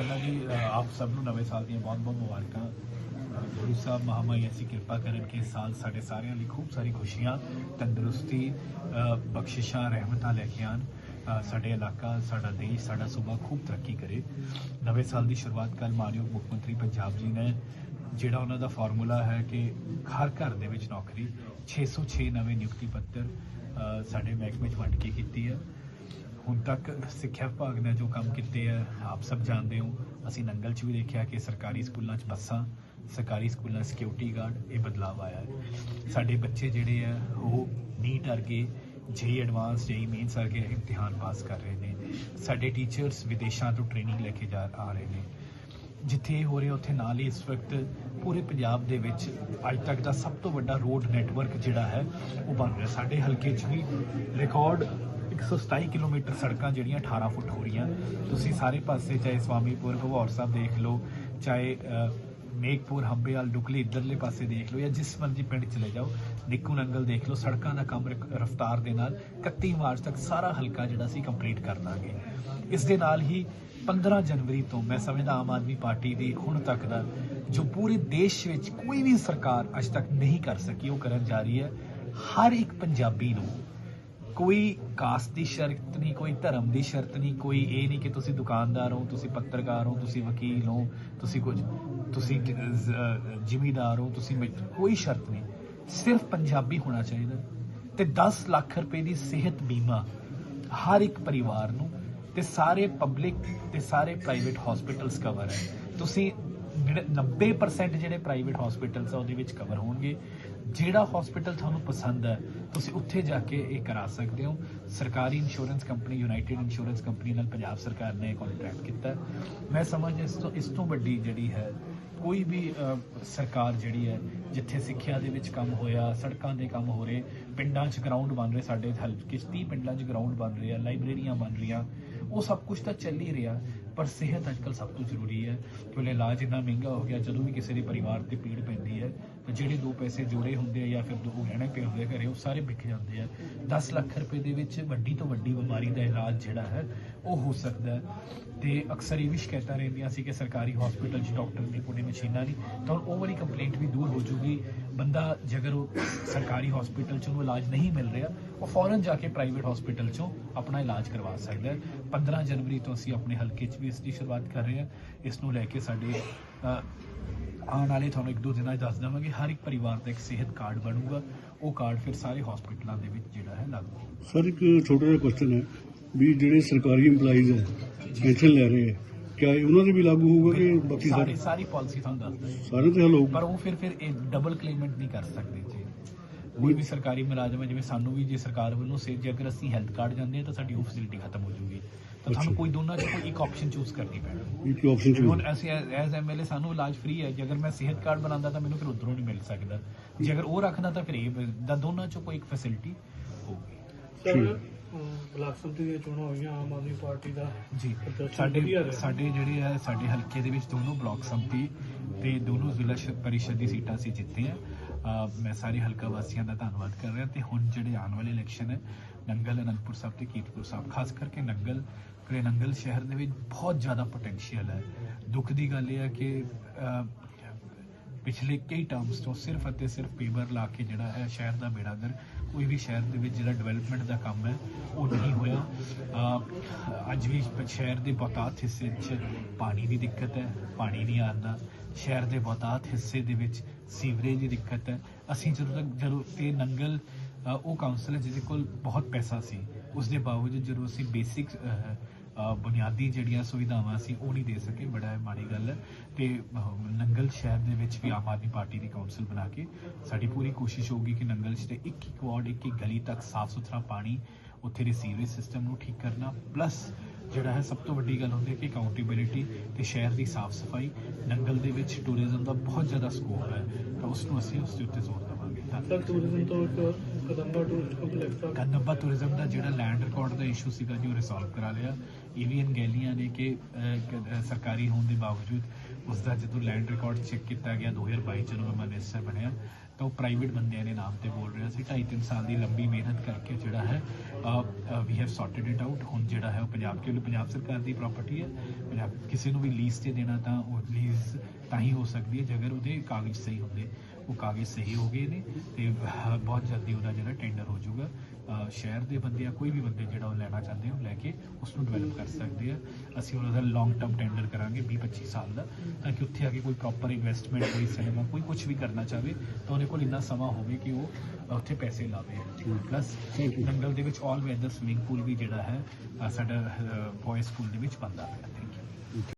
ਪਹਿਲਾਂ ਜੀ ਆਪ ਸਭ ਨੂੰ ਨਵੇਂ ਸਾਲ ਦੀਆਂ ਬਹੁਤ-ਬਹੁਤ ਮੁਬਾਰਕਾਂ। ਗੁਰੂ ਸਾਹਿਬ ਮਹਾਮਾਈ ਐਸੀ ਕਿਰਪਾ ਕਰਨ ਕਿ ਸਾਲ ਸਾਡੇ ਸਾਰਿਆਂ ਲਈ ਖੂਬ ਸਾਰੀ ਖੁਸ਼ੀਆਂ, ਤੰਦਰੁਸਤੀ ਬਖਸ਼ਿਸ਼ਾਂ, ਰਹਿਮਤਾਂ ਲੈ ਕੇ ਆਉਣ ਸਾਡੇ ਇਲਾਕਾ, ਸਾਡਾ ਦੇਸ਼, ਸਾਡਾ ਸੂਬਾ ਖੂਬ ਤਰੱਕੀ ਕਰੇ। ਨਵੇਂ ਸਾਲ ਦੀ ਸ਼ੁਰੂਆਤ ਕੱਲ ਮਾਨਯੋਗ ਮੁੱਖ ਮੰਤਰੀ ਪੰਜਾਬ ਜੀ ਨੇ, ਜਿਹੜਾ ਉਹਨਾਂ ਦਾ ਫਾਰਮੂਲਾ ਹੈ ਕਿ ਹਰ ਘਰ ਦੇ ਵਿੱਚ ਨੌਕਰੀ 606 ਨਵੇਂ ਨਿਯੁਕਤੀ ਪੱਤਰ ਸਾਡੇ ਮਹਿਕਮੇ 'ਚ ਵੰਡ ਕੇ ਕੀਤੀ ਹੈ। ਹੁਣ ਤੱਕ ਸਿੱਖਿਆ ਵਿਭਾਗ ਨੇ ਜੋ ਕੰਮ ਕੀਤੇ ਆ, ਆਪ ਸਭ ਜਾਣਦੇ ਹੋ। ਅਸੀਂ ਨੰਗਲ 'ਚ ਵੀ ਦੇਖਿਆ ਕਿ ਸਰਕਾਰੀ ਸਕੂਲਾਂ 'ਚ ਬੱਸਾਂ, ਸਰਕਾਰੀ ਸਕੂਲਾਂ ਸਿਕਿਉਰਿਟੀ ਗਾਰਡ ਇਹ ਬਦਲਾਅ ਆਇਆ ਹੈ। ਸਾਡੇ ਬੱਚੇ ਜਿਹੜੇ ਆ, ਉਹ ਨੀਟ ਵਰਗੇ ਜੇਈ ਐਡਵਾਂਸ ਜੇਈ ਮੇਨਸ ਵਰਗੇ ਇਮਤਿਹਾਨ ਪਾਸ ਕਰ ਰਹੇ ਨੇ। ਸਾਡੇ ਟੀਚਰਸ ਵਿਦੇਸ਼ਾਂ ਤੋਂ ਟ੍ਰੇਨਿੰਗ ਲੈ ਕੇ ਜਾ, ਆ ਰਹੇ ਨੇ। ਜਿੱਥੇ ਇਹ ਹੋ ਰਿਹਾ, ਉੱਥੇ ਨਾਲ ਹੀ ਇਸ ਵਕਤ ਪੂਰੇ ਪੰਜਾਬ ਦੇ ਵਿੱਚ ਅੱਜ ਤੱਕ ਦਾ ਸਭ ਤੋਂ ਵੱਡਾ ਰੋਡ ਨੈਟਵਰਕ ਜਿਹੜਾ ਹੈ, ਉਹ ਬਣ ਰਿਹਾ। ਸਾਡੇ ਹਲਕੇ 'ਚ ਵੀ ਰਿਕਾਰਡ 127 ਕਿਲੋਮੀਟਰ ਸੜਕਾਂ ਜਿਹੜੀਆਂ 18 ਫੁੱਟ ਹੋ ਰਹੀਆਂ। ਤੁਸੀਂ ਸਾਰੇ ਪਾਸੇ ਚਾਹੇ ਸਵਾਮੀਪੁਰ ਘਵੌਰ ਸਾਹਿਬ ਦੇਖ ਲਓ ਚਾਹੇ ਅ, ਮੇਘਪੁਰ ਹੰਬੇਵਾਲ ਡੁਕਲੀ ਇਧਰਲੇ ਪਾਸੇ ਦੇਖ ਲਓ ਜਾਂ ਜਿਸ ਮਰਜ਼ੀ ਪਿੰਡ ਚਲੇ ਜਾਓ ਨਿੱਕੂ ਨੰਗਲ ਦੇਖ ਲਓ ਸੜਕਾਂ ਦਾ ਕੰਮ ਰਫ਼ਤਾਰ ਦੇ ਨਾਲ 31 ਮਾਰਚ ਤੱਕ ਸਾਰਾ ਹਲਕਾ ਜਿਹੜਾ ਸੀ ਕੰਪਲੀਟ ਕਰ ਦਾਂਗੇ। ਇਸ ਦੇ ਨਾਲ ਹੀ 15 ਜਨਵਰੀ ਤੋਂ ਮੈਂ ਸਮਝਦਾ ਆਮ ਆਦਮੀ ਪਾਰਟੀ ਦੀ ਹੁਣ ਤੱਕ ਦਾ ਜੋ ਪੂਰੇ ਦੇਸ਼ ਵਿੱਚ ਕੋਈ ਵੀ ਸਰਕਾਰ ਅਜ ਤੱਕ ਨਹੀਂ ਕਰ ਸਕੀ ਉਹ ਕਰਨ ਜਾ ਰਹੀ ਹੈ। ਹਰ ਇੱਕ ਪੰਜਾਬੀ ਨੂੰ ਕੋਈ ਕਾਸਟ ਦੀ ਸ਼ਰਤ ਨਹੀਂ, ਕੋਈ ਧਰਮ ਦੀ ਸ਼ਰਤ ਨਹੀਂ, ਕੋਈ ਇਹ ਨਹੀਂ ਕਿ ਤੁਸੀਂ ਦੁਕਾਨਦਾਰ ਹੋ, ਤੁਸੀਂ ਪੱਤਰਕਾਰ ਹੋ, ਤੁਸੀਂ ਵਕੀਲ ਹੋ, ਤੁਸੀਂ ਕੁਝ, ਤੁਸੀਂ ਜ਼ਿਮੀਦਾਰ ਹੋ, ਤੁਸੀਂ ਮਜ- ਕੋਈ ਸ਼ਰਤ ਨਹੀਂ। ਸਿਰਫ ਪੰਜਾਬੀ ਹੋਣਾ ਚਾਹੀਦਾ ਤੇ 10 ਲੱਖ ਰੁਪਏ ਦੀ ਸਿਹਤ ਬੀਮਾ ਹਰ ਇੱਕ ਪਰਿਵਾਰ ਨੂੰ ਤੇ ਸਾਰੇ ਪਬਲਿਕ ਤੇ ਸਾਰੇ ਪ੍ਰਾਈਵੇਟ ਹਸਪੀਟਲਸ ਕਵਰ ਹੈ। ਤੁਸੀਂ ਜਿਹੜੇ 90% ਜਿਹੜੇ ਪ੍ਰਾਈਵੇਟ ਹਸਪੀਟਲਸ ਆ, ਉਹਦੇ ਵਿੱਚ ਕਵਰ ਹੋਣਗੇ। ਜਿਹੜਾ ਹਸਪੀਟਲ ਤੁਹਾਨੂੰ ਪਸੰਦ ਹੈ ਤੁਸੀਂ ਉੱਥੇ ਜਾ ਕੇ ਇਹ ਕਰਾ ਸਕਦੇ ਹੋ। ਸਰਕਾਰੀ insurance company United Insurance Company ਨਾਲ ਪੰਜਾਬ ਸਰਕਾਰ ਨੇ ਕੰਟਰੈਕਟ ਕੀਤਾ। ਮੈਂ ਸਮਝਦਾ ਇਸ ਤੋਂ ਇਸ ਤੋਂ ਵੱਡੀ ਜਿਹੜੀ ਹੈ, ਕੋਈ ਵੀ ਸਰਕਾਰ ਜਿਹੜੀ ਹੈ, ਜਿੱਥੇ ਸਿੱਖਿਆ ਦੇ ਵਿੱਚ ਕੰਮ ਹੋਇਆ, ਸੜਕਾਂ ਦੇ ਕੰਮ ਹੋ ਰਹੇ, ਪਿੰਡਾਂ 'ਚ ਗਰਾਊਂਡ ਬਣ ਰਹੇ, ਸਾਡੇ ਹਲਕੇ 'ਚ 30 ਪਿੰਡਾਂ 'ਚ ਗਰਾਊਂਡ ਬਣ ਰਹੇ ਆ ਲਾਇਬ੍ਰੇਰੀਆਂ ਬਣ ਰਹੀਆਂ, ਉਹ ਸਭ ਕੁਝ ਤਾਂ ਚੱਲ ਹੀ ਰਿਹਾ। ਪਰ ਸਿਹਤ ਅੱਜਕੱਲ ਸਭ ਤੋਂ ਜ਼ਰੂਰੀ ਹੈ। ਕਿਉਂਕਿ ਇਲਾਜ ਇੰਨਾ ਮਹਿੰਗਾ ਹੋ ਗਿਆ, ਜਦੋਂ ਵੀ ਕਿਸੇ ਦੇ ਪਰਿਵਾਰ ਤੇ ਪੀੜ ਪੈਂਦੀ ਹੈ ਤਾਂ ਜਿਹੜੇ ਦੋ ਪੈਸੇ ਜੋੜੇ ਹੁੰਦੇ ਆ ਜਾਂ ਫਿਰ ਦੋ ਗਹਿਣੇ ਪਏ ਹੁੰਦੇ ਆ ਘਰੇ, ਉਹ ਸਾਰੇ ਵਿਕ ਜਾਂਦੇ ਆ। 10 ਲੱਖ ਰੁਪਏ ਦੇ ਵਿੱਚ ਵੱਡੀ ਤੋਂ ਵੱਡੀ ਬਿਮਾਰੀ ਦਾ ਇਲਾਜ ਜਿਹੜਾ ਹੈ, ਉਹ ਹੋ ਸਕਦਾ ਹੈ। ਤੇ ਅਕਸਰ ਇਹ ਵੀ ਸ਼ਿਕਾਇਤਾਂ ਰਹਿੰਦੀਆਂ ਸੀ ਕਿ ਸਰਕਾਰੀ ਹਸਪੀਟਲ 'ਚ ਡਾਕਟਰ ਨਹੀਂ ਕੋਲੇ ਮਸ਼ੀਨਾਂ ਨਹੀਂ, ਤਾਂ ਹੁਣ ਉਹ ਵਾਲੀ ਕੰਪਲੇਂਟ ਵੀ ਦੂਰ ਹੋ ਜੂਗੀ। ਬੰਦਾ ਜੇਕਰ ਉਹ ਸਰਕਾਰੀ ਹਸਪੀਟਲ 'ਚ ਉਹਨੂੰ ਇਲਾਜ ਨਹੀਂ ਮਿਲ ਰਿਹਾ, ਉਹ ਫੌਰਨ ਜਾ ਕੇ ਪ੍ਰਾਈਵੇਟ ਹਸਪੀਟਲ 'ਚੋਂ ਆਪਣਾ ਇਲਾਜ ਕਰਵਾ ਸਕਦਾ ਹੈ। 15 ਜਨਵਰੀ ਤੋਂ ਅਸੀਂ ਆਪਣੇ ਹਲਕੇ 'ਚ ਵੀ ਇਸ ਦੀ ਸ਼ੁਰੂਆਤ ਕਰ ਰਹੇ ਹਾਂ। ਇਸ ਨੂੰ ਲੈ ਕੇ ਸਾਡੇ ਆਉਣ ਵਾਲੇ ਤੁਹਾਨੂੰ ਇੱਕ ਦੋ ਦਿਨਾਂ 'ਚ ਦੱਸ ਦੇਵਾਂਗੇ ਹਰ ਇੱਕ ਪਰਿਵਾਰ ਦਾ ਇੱਕ ਸਿਹਤ ਕਾਰਡ ਬਣੂਗਾ। ਉਹ ਕਾਰਡ ਫਿਰ ਸਾਰੇ ਹਸਪੀਟਲਾਂ ਦੇ ਵਿੱਚ ਜਿਹੜਾ ਹੈ ਲੱਗੂ ਸਰ ਇੱਕ ਛੋਟਾ ਜਿਹਾ ਕੁਐਸਚਨ ਹੈ ਵੀ ਜਿਹੜੇ ਸਰਕਾਰੀ EMPLOYEES ਹੈ ਪੈਨਸ਼ਨ ਲੈ ਰਹੇ ਹੈ ਕਿਆ ਇਹ ਉਹਨਾਂ ਦੇ ਵੀ ਲਾਗੂ ਹੋਊਗਾ ਕਿ ਬਾਕੀ ਸਾਰੀ ਸਾਰੇ ਸਾਰੀ ਪਾਲਿਸੀ ਤੁਹਾਨੂੰ ਦੱਸ ਦਾਂਗੇ ਸਾਰੇ ਤੇ ਹੱਲ ਹੋਊ ਪਰ ਉਹ ਫਿਰ ਫਿਰ ਇਹ ਡਬਲ ਕਲੇਮੈਂਟ ਨਹੀਂ ਕਰ ਸਕਦੇ ਜੀ। ਕੋਈ ਵੀ ਸਰਕਾਰੀ ਮੁਲਾਜ਼ਮ ਹੈ ਜਿਵੇਂ ਸਾਨੂੰ ਵੀ ਜੇ ਸਰਕਾਰ ਵੱਲੋਂ ਸੇ ਜੇ ਅਗਰ ਅਸੀਂ ਹੈਲਥ ਕਾਰਡ ਜਾਂਦੇ ਹਾਂ ਤਾਂ ਸਾਡੀ ਉਹ ਫੈਸਿਲਿਟੀ ਖਤਮ ਹੋ ਜੂਗੀ। ਤਾਂ ਤੁਹਾਨੂੰ ਅੱਛਾ। ਕੋਈ ਦੋਨਾਂ ਚੋਂ ਕੋਈ ਇੱਕ ਆਪਸ਼ਨ ਚੂਜ਼ ਕਰਨੀ ਪੈਣੀ ਇਹ ਕੀ ਆਪਸ਼ਨ ਜਿਵੇਂ ਹੁਣ ਅਸੀਂ ਐਜ਼ ਐਮਐਲਏ ਸਾਨੂੰ ਇਲਾਜ ਫ੍ਰੀ ਹੈ ਜੇ ਅਗਰ ਮੈਂ ਸਿਹਤ ਕਾਰਡ ਬਣਾਉਂਦਾ ਤਾਂ ਮੈਨੂੰ ਫਿਰ ਉਧਰੋਂ ਨਹੀਂ ਮਿਲ ਸਕਦਾ ਜੇ ਅਗਰ ਉਹ ਰੱਖਦਾ ਤਾਂ ਫਿਰ ਇਹ ਦਾ ਦੋਨਾਂ ਚੋਂ ਕੋਈ ਇੱਕ ਫੈਸਿਲਿਟੀ ਹੋਊਗੀ ਸਰ ਠੀਕ। ਅਮ, ਬਲਾਕ ਸੰਮਤੀ ਦੀਆਂ ਚੋਣਾਂ ਹੋਈਆਂ ਆਮ ਆਦਮੀ ਪਾਰਟੀ ਦਾ ਜੀ ਪ੍ਰਦਰਸ਼ਨ ਸਾਡੇ ਰਿਹਾ। ਸਾਡੇ ਜਿਹੜੇ ਹੈ ਸਾਡੇ ਹਲਕੇ ਦੇ ਵਿੱਚ ਦੋਨੋਂ ਬਲਾਕ ਸੰਮਤੀ ਤੇ ਦੋਨੋਂ ਜ਼ਿਲ੍ਹਾ ਸ਼- ਪਰਿਸ਼ਦ ਦੀ ਸੀਟਾਂ ਅਸੀਂ ਜਿੱਤੇ ਆ ਅਹ ਮੈਂ ਸਾਰੇ ਹਲਕਾ ਵਾਸੀਆਂ ਦਾ ਧੰਨਵਾਦ ਕਰ ਰਿਹਾ ਤੇ ਹੁਣ ਜਿਹੜੇ ਆਉਣ ਵਾਲੇ ਇਲੈਕਸ਼ਨ ਹੈ ਨੰਗਲ ਅਨੰਦਪੁਰ ਸਾਹਿਬ ਤੇ ਕੀਰਤਪੁਰ ਸਾਹਿਬ, ਖਾਸ ਕਰਕੇ ਨੰਗਲ, ਕਿਉਂਕਿ ਨੰਗਲ ਸ਼ਹਿਰ ਦੇ ਵਿੱਚ ਬਹੁਤ ਜ਼ਿਆਦਾ ਪੋਟੈਂਸ਼ੀਅਲ ਹੈ। ਦੁੱਖ ਦੀ ਗੱਲ ਇਹ ਹੈ ਕਿ ਪਿਛਲੇ ਕਈ ਟਰਮਸ ਤੋਂ ਸਿਰਫ ਅਤੇ ਸਿਰਫ ਪੇਪਰ ਲਾ ਕੇ ਜਿਹੜਾ ਹੈ ਸ਼ਹਿਰ ਦਾ ਬੇੜਾਗਰ ਕੋਈ ਵੀ ਸ਼ਹਿਰ ਦੇ ਵਿੱਚ ਜਿਹੜਾ ਡਿਵੈਲਪਮੈਂਟ ਦਾ ਕੰਮ ਹੈ, ਉਹ ਨਹੀਂ ਹੋਇਆ। ਅੱਜ ਵੀ ਸ਼ਹਿਰ ਦੇ ਬਹੁਤਾਤ ਹਿੱਸੇ 'ਚ ਪਾਣੀ ਦੀ ਦਿੱਕਤ ਹੈ, ਪਾਣੀ ਨਹੀਂ ਆਉਂਦਾ ਸ਼ਹਿਰ ਦੇ ਬਹੁਤਾਤ ਹਿੱਸੇ ਦੇ ਵਿੱਚ ਸੀਵਰੇਜ ਦੀ ਦਿੱਕਤ ਹੈ। ਅਸੀਂ ਜਦੋਂ ਤੱਕ ਜਦੋਂ ਇਹ ਨੰਗਲ ਉਹ ਕਾਉਂਸਲ ਹੈ ਜਿਹਦੇ ਕੋਲ ਬਹੁਤ ਪੈਸਾ ਸੀ ਉਸ ਦੇ ਬਾਵਜੂਦ ਜਦੋਂ ਅਸੀਂ ਬੇਸਿਕ ਬੁਨਿਆਦੀ ਜਿਹੜੀਆਂ ਸੁਵਿਧਾਵਾਂ ਸੀ, ਉਹ ਨਹੀਂ ਦੇ ਸਕੇ, ਬੜਾ ਮਾੜੀ ਗੱਲ ਹੈ। ਤੇ ਨੰਗਲ ਸ਼ਹਿਰ ਦੇ ਵਿੱਚ ਵੀ ਆਮ ਆਦਮੀ ਪਾਰਟੀ ਦੀ ਕਾਉਂਸਲ ਬਣਾ ਕੇ ਸਾਡੀ ਪੂਰੀ ਕੋਸ਼ਿਸ਼ ਹੋਊਗੀ ਕਿ ਨੰਗਲ 'ਚ ਤੇ ਇੱਕ ਇੱਕ ਵਾਰਡ, ਇੱਕ ਇੱਕ ਗਲੀ ਤੱਕ ਸਾਫ਼ ਸੁਥਰਾ ਪਾਣੀ ਉੱਥੇ ਦੇ ਸੀਵਰੇਜ ਸਿਸਟਮ ਨੂੰ ਠੀਕ ਕਰਨਾ ਪਲੱਸ ਜਿਹੜਾ ਹੈ ਸਭ ਤੋਂ ਵੱਡੀ ਗੱਲ ਹੁੰਦੀ ਹੈ ਕਿ ਅਕਾਊਂਟੇਬਿਲਿਟੀ ਤੇ ਸ਼ਹਿਰ ਦੀ ਸਾਫ਼ ਸਫ਼ਾਈ, ਨੰਗਲ ਦੇ ਵਿੱਚ ਟੂਰਿਜ਼ਮ ਦਾ ਬਹੁਤ ਜ਼ਿਆਦਾ ਸਕੋਪ ਹੈ, ਤਾਂ ਉਸ ਨੂੰ ਅਸੀਂ ਉਸ ਦੇ ਉੱਤੇ ਜ਼ੋਰ ਦੇਵਾਂਗੇ ਟੂਰਿਜ਼ਮ ਤੋਂ ਇੱਕ ਕਦਮਾ ਟੂਰਿਸਟ ਕੰਪਲੈਕਸ ਦਾ ਕਨੱਬਾ ਟੂਰਿਜ਼ਮ ਦਾ ਜਿਹੜਾ ਲੈਂਡ ਰਿਕਾਰਡ ਦਾ ਇਸ਼ੂ ਸੀਗਾ ਜੀ, ਉਹ ਰਿਸੋਲਵ ਕਰਾ ਲਿਆ। ਇਹ ਵੀ ਅਣਗਹਿਲੀਆਂ ਨੇ ਕਿ ਸਰਕਾਰੀ ਹੋਣ ਦੇ ਬਾਵਜੂਦ ਉਸ ਦਾ ਜਦੋਂ ਲੈਂਡ ਰਿਕਾਰਡ ਚੈੱਕ ਕੀਤਾ ਗਿਆ 2022 ਚ, ਜਦੋਂ ਮੈਂ ਮਿਨਿਸਟਰ ਬਣਿਆ, ਤਾਂ ਉਹ ਪ੍ਰਾਈਵੇਟ ਬੰਦਿਆਂ ਦੇ ਨਾਮ ਤੇ ਬੋਲ ਰਿਹਾ ਸੀ। 2.5 3 ਸਾਲ ਦੀ ਲੰਬੀ ਮਿਹਨਤ ਕਰਕੇ ਜਿਹੜਾ ਹੈ we have sorted it out ਹੁਣ ਜਿਹੜਾ ਹੈ ਉਹ ਪੰਜਾਬ, ਕਿਉਂਕਿ ਪੰਜਾਬ ਸਰਕਾਰ ਦੀ ਪ੍ਰਾਪਰਟੀ ਹੈ। ਪੰਜਾਬ ਕਿਸੇ ਨੂੰ ਵੀ ਲੀਜ਼ ਤੇ ਦੇਣਾ ਤਾਂ ਉਹ ਲੀਜ਼ ਤਾਂ ਹੀ ਹੋ ਸਕਦੀ ਹੈ, ਜੇਕਰ ਉਹਦੇ ਕਾਗਜ਼ ਸਹੀ ਹੁੰਦੇ। ਉਹ ਕਾਗਜ਼ ਸਹੀ ਹੋ ਗਏ ਨੇ ਤੇ ਬਹੁਤ ਜਲਦੀ ਉਹਦਾ ਜਿਹੜਾ ਟੈਂਡਰ ਹੋ ਜਾਊਗਾ। ਸ਼ਹਿਰ ਦੇ ਬੰਦੇ ਆ ਕੋਈ ਵੀ ਬੰਦੇ ਜਿਹੜਾ ਉਹ ਲੈਣਾ ਚਾਹੁੰਦੇ ਹੋ ਲੈ ਕੇ ਉਸ ਨੂੰ ਡਿਵੈਲਪ ਕਰ ਸਕਦੇ ਆ। ਅਸੀਂ ਉਹਨਾਂ ਦਾ ਲੌਂਗ ਟਰਮ ਟੈਂਡਰ ਕਰਾਂਗੇ 20 25 ਸਾਲ ਦਾ ਤਾਂ ਕਿ ਉੱਥੇ ਆ ਕੇ ਕੋਈ ਪ੍ਰੋਪਰ ਇਨਵੈਸਟਮੈਂਟ ਕੋਈ ਸਿਨੇਮਾ ਕੋਈ ਕੁਝ ਵੀ ਕਰਨਾ ਚਾਹਵੇ ਤਾਂ ਉਹਦੇ ਕੋਲ ਇੰਨਾ ਸਮਾਂ ਹੋਵੇ ਕਿ ਉਹ ਉੱਥੇ ਪੈਸੇ ਲਾਵੇ। ਪਲੱਸ. ਨੰਗਲ ਦੇ ਵਿੱਚ ਆਲ ਵੈਦਰ ਸਵਿਮਿੰਗ ਪੂਲ ਵੀ ਜਿਹੜਾ ਹੈ ਸਾਡਾ ਬॉयਜ਼ ਸਕੂਲ ਦੇ ਵਿੱਚ ਬੰਦਾ ਪਿਆ।